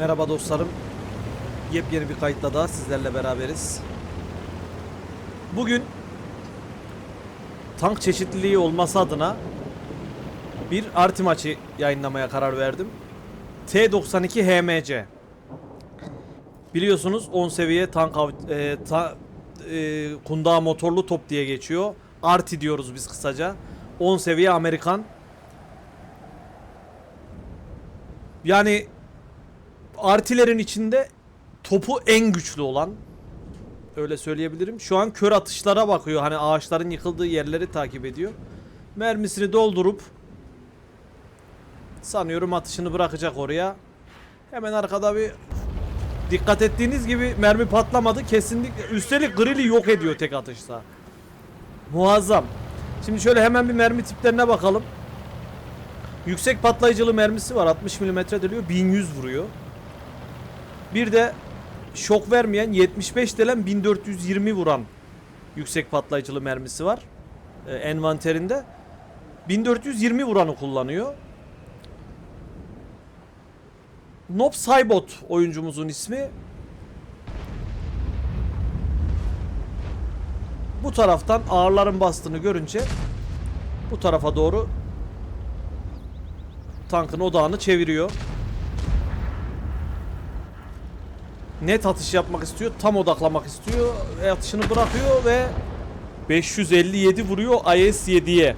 Merhaba dostlarım. Yepyeni bir kayıtla daha sizlerle beraberiz. Bugün tank çeşitliliği olması adına bir arti maçı yayınlamaya karar verdim. T92 HMC. Biliyorsunuz 10 seviye tank e, ta- e, kundağı motorlu top diye geçiyor. Arti diyoruz biz kısaca. 10 seviye Amerikan. Yani artilerin içinde topu en güçlü olan öyle söyleyebilirim. Şu an kör atışlara bakıyor. Hani ağaçların yıkıldığı yerleri takip ediyor. Mermisini doldurup sanıyorum atışını bırakacak oraya. Hemen arkada bir dikkat ettiğiniz gibi mermi patlamadı. Kesinlikle üstelik grili yok ediyor tek atışta. Muazzam. Şimdi şöyle hemen bir mermi tiplerine bakalım. Yüksek patlayıcılı mermisi var. 60 mm deliyor. 1100 vuruyor. Bir de şok vermeyen 75 delen 1420 vuran yüksek patlayıcılı mermisi var. Ee, envanterinde. 1420 vuranı kullanıyor. Nob Saibot oyuncumuzun ismi. Bu taraftan ağırların bastığını görünce bu tarafa doğru tankın odağını çeviriyor. Net atış yapmak istiyor. Tam odaklamak istiyor. E, atışını bırakıyor ve 557 vuruyor IS-7'ye.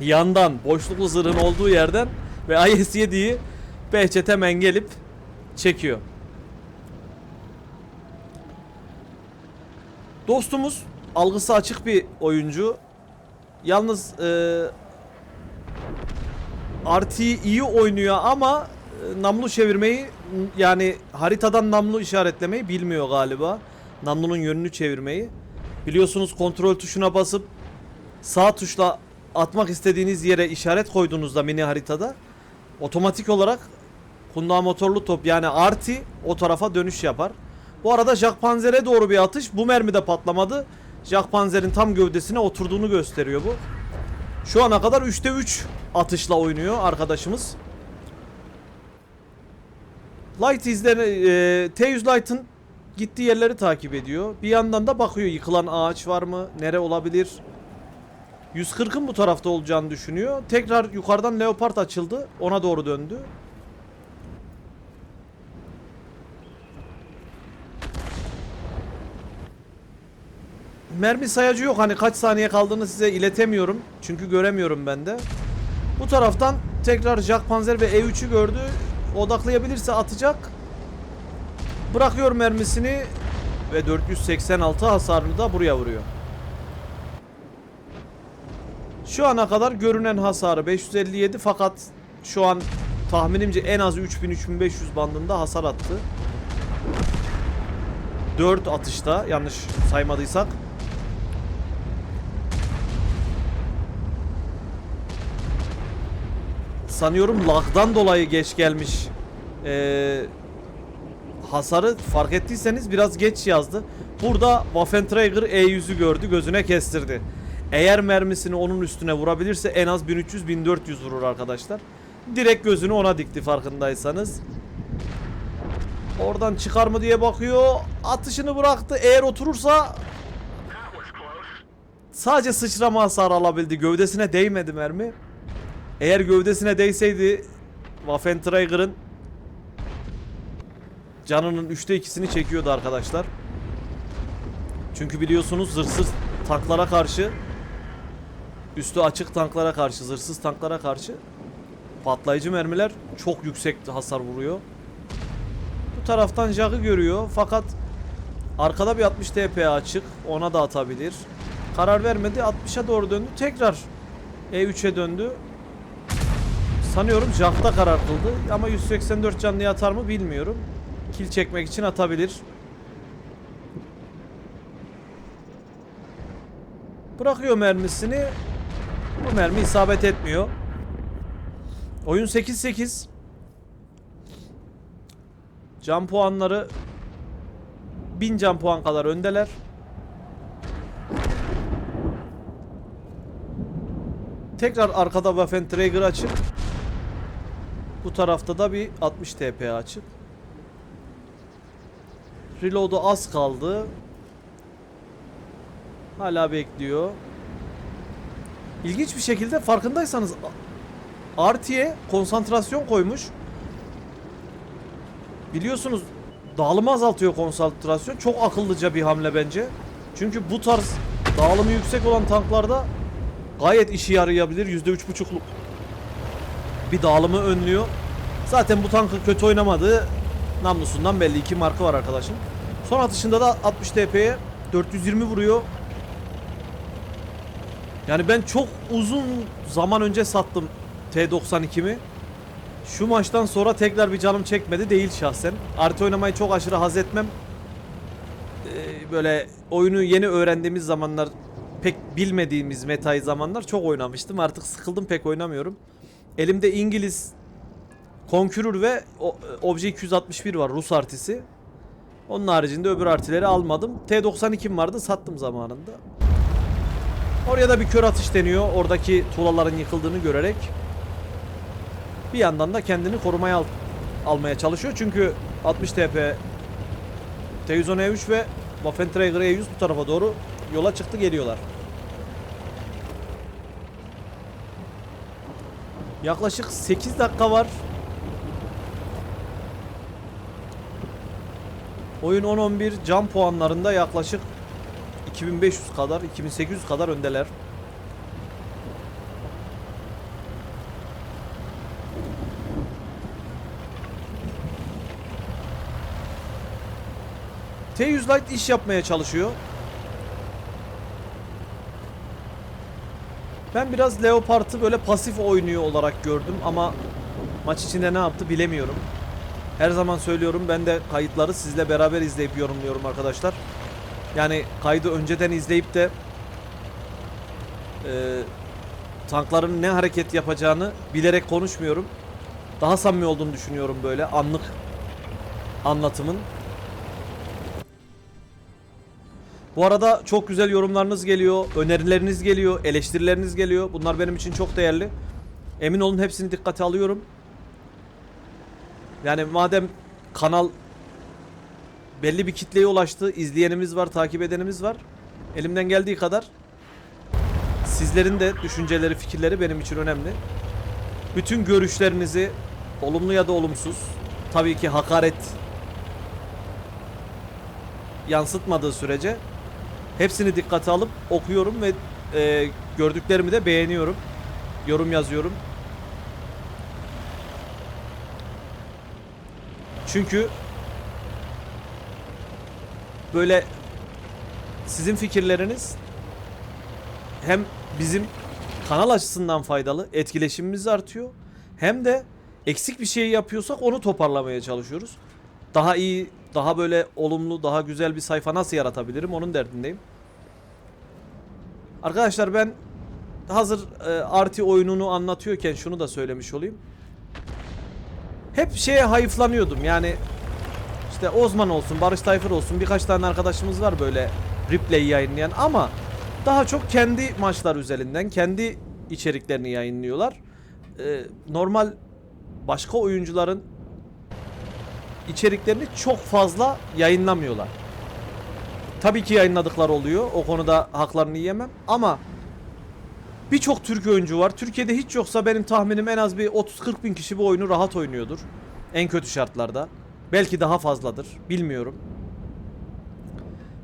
Yandan boşluklu zırhın olduğu yerden ve IS-7'yi Behçet hemen çekiyor. Dostumuz algısı açık bir oyuncu. Yalnız e, RT iyi oynuyor ama namlu çevirmeyi yani haritadan namlu işaretlemeyi bilmiyor galiba. Namlunun yönünü çevirmeyi. Biliyorsunuz kontrol tuşuna basıp sağ tuşla atmak istediğiniz yere işaret koyduğunuzda mini haritada otomatik olarak kundağı motorlu top yani arti o tarafa dönüş yapar. Bu arada Jack Panzer'e doğru bir atış. Bu mermi de patlamadı. Jack Panzer'in tam gövdesine oturduğunu gösteriyor bu. Şu ana kadar 3'te 3 atışla oynuyor arkadaşımız. Light izleri e, T100 Light'ın gittiği yerleri takip ediyor. Bir yandan da bakıyor yıkılan ağaç var mı? Nere olabilir? 140'ın bu tarafta olacağını düşünüyor. Tekrar yukarıdan Leopard açıldı. Ona doğru döndü. Mermi sayacı yok. Hani kaç saniye kaldığını size iletemiyorum. Çünkü göremiyorum ben de. Bu taraftan tekrar Jack Panzer ve E3'ü gördü. Odaklayabilirse atacak. Bırakıyor mermisini ve 486 hasarını da buraya vuruyor. Şu ana kadar görünen hasarı 557 fakat şu an tahminimce en az 3000-3500 bandında hasar attı. 4 atışta yanlış saymadıysak. Sanıyorum lag'dan dolayı geç gelmiş. Ee, hasarı fark ettiyseniz biraz geç yazdı. Burada Waffenträger E100'ü gördü, gözüne kestirdi. Eğer mermisini onun üstüne vurabilirse en az 1300-1400 vurur arkadaşlar. Direkt gözünü ona dikti farkındaysanız. Oradan çıkar mı diye bakıyor. Atışını bıraktı. Eğer oturursa sadece sıçrama hasarı alabildi. Gövdesine değmedi mermi. Eğer gövdesine değseydi Waffenträger'ın canının 3'te 2'sini çekiyordu arkadaşlar. Çünkü biliyorsunuz zırhsız tanklara karşı üstü açık tanklara karşı, zırhsız tanklara karşı patlayıcı mermiler çok yüksek hasar vuruyor. Bu taraftan Jack'ı görüyor fakat arkada bir 60 TP açık. Ona da atabilir. Karar vermedi. 60'a doğru döndü. Tekrar E3'e döndü. Sanıyorum Jack'ta karar kıldı ama 184 canlıya atar mı bilmiyorum. Kill çekmek için atabilir. Bırakıyor mermisini. Bu mermi isabet etmiyor. Oyun 8-8. Can puanları 1000 can puan kadar öndeler. Tekrar arkada Waffenträger açıp Bu tarafta da bir 60 TP açık. Reload'u az kaldı. Hala bekliyor. İlginç bir şekilde farkındaysanız Artiye konsantrasyon koymuş. Biliyorsunuz dağılımı azaltıyor konsantrasyon. Çok akıllıca bir hamle bence. Çünkü bu tarz dağılımı yüksek olan tanklarda gayet işe yarayabilir. %3.5'luk bir dağılımı önlüyor. Zaten bu tankın kötü oynamadığı namlusundan belli. iki markı var arkadaşın. Son atışında da 60 TP'ye 420 vuruyor. Yani ben çok uzun zaman önce sattım T92'mi. Şu maçtan sonra tekrar bir canım çekmedi değil şahsen. Artı oynamayı çok aşırı haz etmem. Ee, böyle oyunu yeni öğrendiğimiz zamanlar pek bilmediğimiz metayı zamanlar çok oynamıştım. Artık sıkıldım pek oynamıyorum. Elimde İngiliz Conqueror ve o- Obje 261 var Rus artisi. Onun haricinde öbür artileri almadım. T92'm vardı sattım zamanında. Oraya da bir kör atış deniyor. Oradaki tuğlaların yıkıldığını görerek. Bir yandan da kendini korumaya al- almaya çalışıyor. Çünkü 60 TP T110 E3 ve Waffenträger E100 bu tarafa doğru yola çıktı geliyorlar. Yaklaşık 8 dakika var. Oyun 10-11 can puanlarında yaklaşık 2500 kadar, 2800 kadar öndeler. T100 Light iş yapmaya çalışıyor. Ben biraz Leopard'ı böyle pasif oynuyor olarak gördüm ama maç içinde ne yaptı bilemiyorum. Her zaman söylüyorum ben de kayıtları sizle beraber izleyip yorumluyorum arkadaşlar. Yani kaydı önceden izleyip de e, tankların ne hareket yapacağını bilerek konuşmuyorum. Daha samimi olduğunu düşünüyorum böyle anlık anlatımın. Bu arada çok güzel yorumlarınız geliyor, önerileriniz geliyor, eleştirileriniz geliyor. Bunlar benim için çok değerli. Emin olun hepsini dikkate alıyorum. Yani madem kanal belli bir kitleye ulaştı, izleyenimiz var, takip edenimiz var. Elimden geldiği kadar sizlerin de düşünceleri, fikirleri benim için önemli. Bütün görüşlerinizi olumlu ya da olumsuz, tabii ki hakaret yansıtmadığı sürece hepsini dikkate alıp okuyorum ve e, gördüklerimi de beğeniyorum. Yorum yazıyorum. Çünkü böyle sizin fikirleriniz hem bizim kanal açısından faydalı, etkileşimimiz artıyor. Hem de eksik bir şey yapıyorsak onu toparlamaya çalışıyoruz. Daha iyi, daha böyle olumlu, daha güzel bir sayfa nasıl yaratabilirim onun derdindeyim. Arkadaşlar ben hazır e, RT oyununu anlatıyorken şunu da söylemiş olayım. Hep şeye hayıflanıyordum yani işte Osman olsun, Barış Tayfur olsun birkaç tane arkadaşımız var böyle replay yayınlayan ama daha çok kendi maçlar üzerinden kendi içeriklerini yayınlıyorlar. Ee, normal başka oyuncuların içeriklerini çok fazla yayınlamıyorlar. Tabii ki yayınladıkları oluyor. O konuda haklarını yiyemem ama birçok Türk oyuncu var. Türkiye'de hiç yoksa benim tahminim en az bir 30-40 bin kişi bu oyunu rahat oynuyordur. En kötü şartlarda. Belki daha fazladır. Bilmiyorum.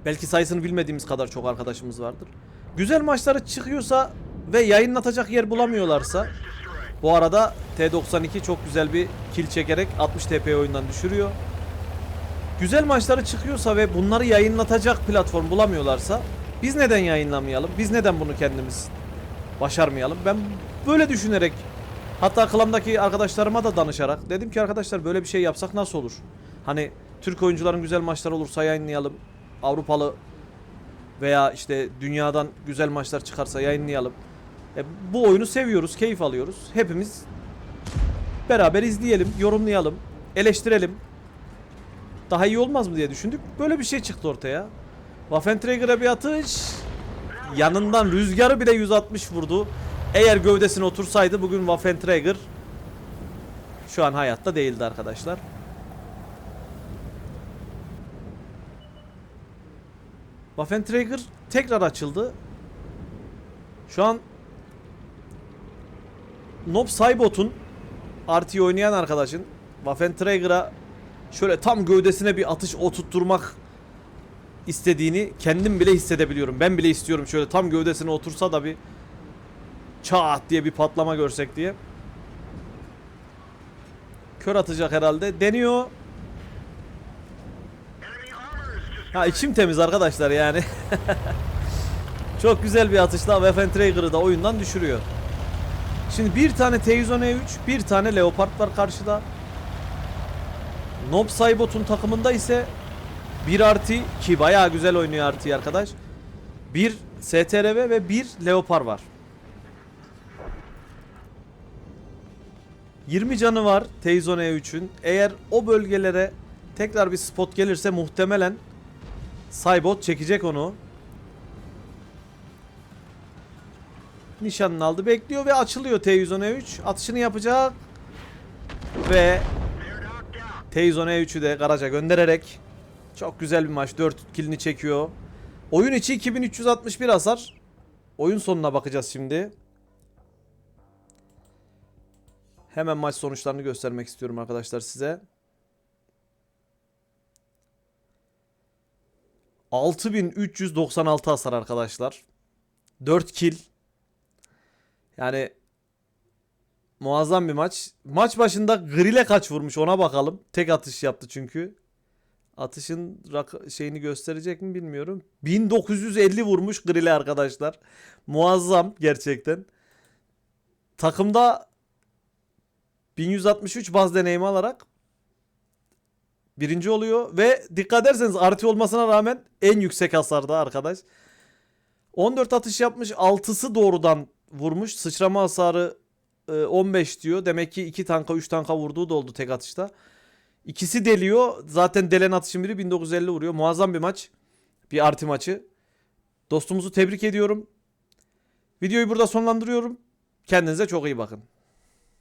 Belki sayısını bilmediğimiz kadar çok arkadaşımız vardır. Güzel maçları çıkıyorsa ve yayınlatacak yer bulamıyorlarsa bu arada T92 çok güzel bir kill çekerek 60 TP oyundan düşürüyor. Güzel maçları çıkıyorsa ve bunları yayınlatacak platform bulamıyorlarsa biz neden yayınlamayalım? Biz neden bunu kendimiz başarmayalım? Ben böyle düşünerek hatta klanımdaki arkadaşlarıma da danışarak dedim ki arkadaşlar böyle bir şey yapsak nasıl olur? Hani Türk oyuncuların güzel maçları olursa yayınlayalım. Avrupalı veya işte dünyadan güzel maçlar çıkarsa yayınlayalım. E, bu oyunu seviyoruz, keyif alıyoruz. Hepimiz beraber izleyelim, yorumlayalım, eleştirelim. Daha iyi olmaz mı diye düşündük. Böyle bir şey çıktı ortaya. Waffenträger'e bir atış. Yanından rüzgarı bile 160 vurdu. Eğer gövdesine otursaydı bugün Waffenträger Şu an hayatta değildi arkadaşlar. Waffenträger tekrar açıldı. Şu an Nob Saibot'un RT oynayan arkadaşın Waffenträger'a şöyle tam gövdesine bir atış oturtturmak istediğini kendim bile hissedebiliyorum. Ben bile istiyorum şöyle tam gövdesine otursa da bir çat diye bir patlama görsek diye. Kör atacak herhalde. Deniyor. Ha içim temiz arkadaşlar yani. Çok güzel bir atışla Waffenträger'ı da oyundan düşürüyor. Şimdi bir tane T110 E3, bir tane Leopard var karşıda. Nob Saibot'un takımında ise bir artı ki bayağı güzel oynuyor artı arkadaş. Bir STRV ve bir Leopard var. 20 canı var T110 E3'ün. Eğer o bölgelere tekrar bir spot gelirse muhtemelen Saibot çekecek onu. Nişanını aldı bekliyor ve açılıyor T110 E3. Atışını yapacak. Ve T110 E3'ü de garaja göndererek çok güzel bir maç. 4 kilini çekiyor. Oyun içi 2361 hasar. Oyun sonuna bakacağız şimdi. Hemen maç sonuçlarını göstermek istiyorum arkadaşlar size. 6396 hasar arkadaşlar. 4 kill. Yani muazzam bir maç. Maç başında Grill'e kaç vurmuş ona bakalım. Tek atış yaptı çünkü. Atışın rak- şeyini gösterecek mi bilmiyorum. 1950 vurmuş Grill'e arkadaşlar. Muazzam gerçekten. Takımda 1163 baz deneyimi alarak birinci oluyor ve dikkat ederseniz artı olmasına rağmen en yüksek hasarda arkadaş. 14 atış yapmış 6'sı doğrudan vurmuş. Sıçrama hasarı 15 diyor. Demek ki 2 tanka 3 tanka vurduğu da oldu tek atışta. İkisi deliyor. Zaten delen atışın biri 1950 vuruyor. Muazzam bir maç. Bir artı maçı. Dostumuzu tebrik ediyorum. Videoyu burada sonlandırıyorum. Kendinize çok iyi bakın.